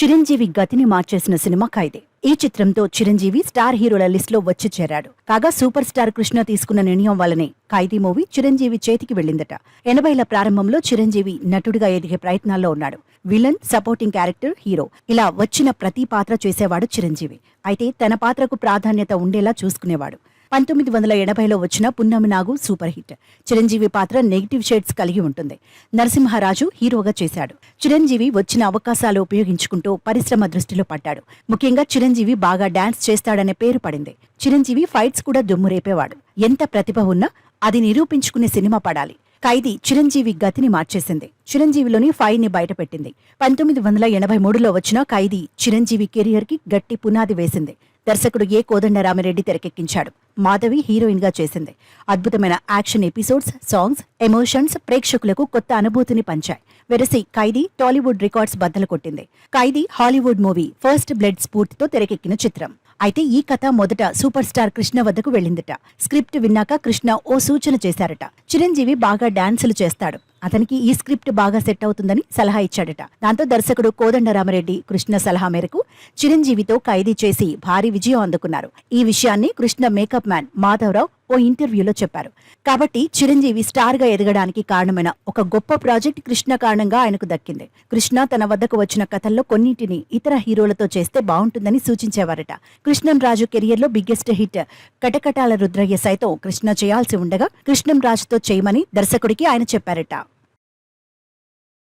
చిరంజీవి గతిని మార్చేసిన సినిమా ఖైదీ. ఈ చిత్రంతో చిరంజీవి స్టార్ హీరోల లిస్ట్లో వచ్చి చేరాడు. కాగా సూపర్ స్టార్ కృష్ణ తీసుకున్న నిర్ణయం వల్లనే ఖైదీ మూవీ చిరంజీవి చేతికి వెళ్ళిందట. ఎనభైల ప్రారంభంలో చిరంజీవి నటుడిగా ఎదిగే ప్రయత్నాల్లో ఉన్నాడు. Villain supporting character hero. ఇలా వచ్చిన ప్రతి పాత్ర చేసేవాడు చిరంజీవి. అయితే తన పాత్రకు ప్రాధాన్యత ఉండేలా చూసుకునేవాడు. పంతొమ్మిది వందల ఎనభైలో వచ్చిన పున్నమి నాగు సూపర్ హిట్. చిరంజీవి పాత్ర నెగిటివ్ షేడ్స్ కలిగి ఉంటుంది. నరసింహరాజు హీరోగా చేశాడు. చిరంజీవి వచ్చిన అవకాశాలు ఉపయోగించుకుంటూ పరిశ్రమ దృష్టిలో పడ్డాడు. ముఖ్యంగా చిరంజీవి బాగా డాన్స్ చేస్తాడనే పేరు పడింది. చిరంజీవి ఫైట్స్ కూడా దుమ్ము రేపేవాడు. ఎంత ప్రతిభ ఉన్నా అది నిరూపించుకునే సినిమా పడాలి. ఖైదీ చిరంజీవి గతిని మార్చేసింది. చిరంజీవిలోని ఫైల్ని బయటపెట్టింది. పంతొమ్మిది వందల ఎనభై మూడులో వచ్చిన ఖైదీ చిరంజీవి కెరియర్కి గట్టి పునాది వేసింది. దర్శకుడు ఏ కోదండరామిరెడ్డి తెరకెక్కించాడు. మాధవి హీరోయిన్గా చేసింది. అద్భుతమైన యాక్షన్ ఎపిసోడ్స్ సాంగ్స్ ఎమోషన్స్ ప్రేక్షకులకు కొత్త అనుభూతిని పంచాయి. వెరసి ఖైదీ టాలీవుడ్ రికార్డ్స్ బద్దలు కొట్టింది. Khaidi Hollywood movie first blood స్ఫూర్తితో తెరకెక్కిన చిత్రం. అయితే ఈ కథ మొదట సూపర్ స్టార్ కృష్ణ వద్దకు వెళ్ళిందట. స్క్రిప్ట్ విన్నాక కృష్ణ ఓ సూచన చేశారట. చిరంజీవి బాగా డాన్సులు చేస్తాడు. అతనికి ఈ స్క్రిప్ట్ బాగా సెట్ అవుతుందని సలహా ఇచ్చాడట. దాంతో దర్శకుడు కోదండరామరెడ్డి కృష్ణ సలహా మేరకు చిరంజీవితో ఖైదీ చేసి భారీ విజయం అందుకున్నారు. ఈ విషయాన్ని కృష్ణ మేకప్ మ్యాన్ మాధవరావు ఓ ఇంటర్వ్యూలో చెప్పారు. కాబట్టి చిరంజీవి స్టార్గా ఎదగడానికి కారణమైన ఒక గొప్ప ప్రాజెక్ట్ కృష్ణ కారణంగా ఆయనకు దక్కింది. కృష్ణ తన వద్దకు వచ్చిన కథల్లో కొన్నింటిని ఇతర హీరోలతో చేస్తే బాగుంటుందని సూచించేవారట. కృష్ణం రాజు కెరియర్లో బిగ్గెస్ట్ హిట్ కటకటాల రుద్రయ్య సైతం కృష్ణ చేయాల్సి ఉండగా కృష్ణం రాజుతో చేయమని దర్శకుడికి ఆయన చెప్పారట.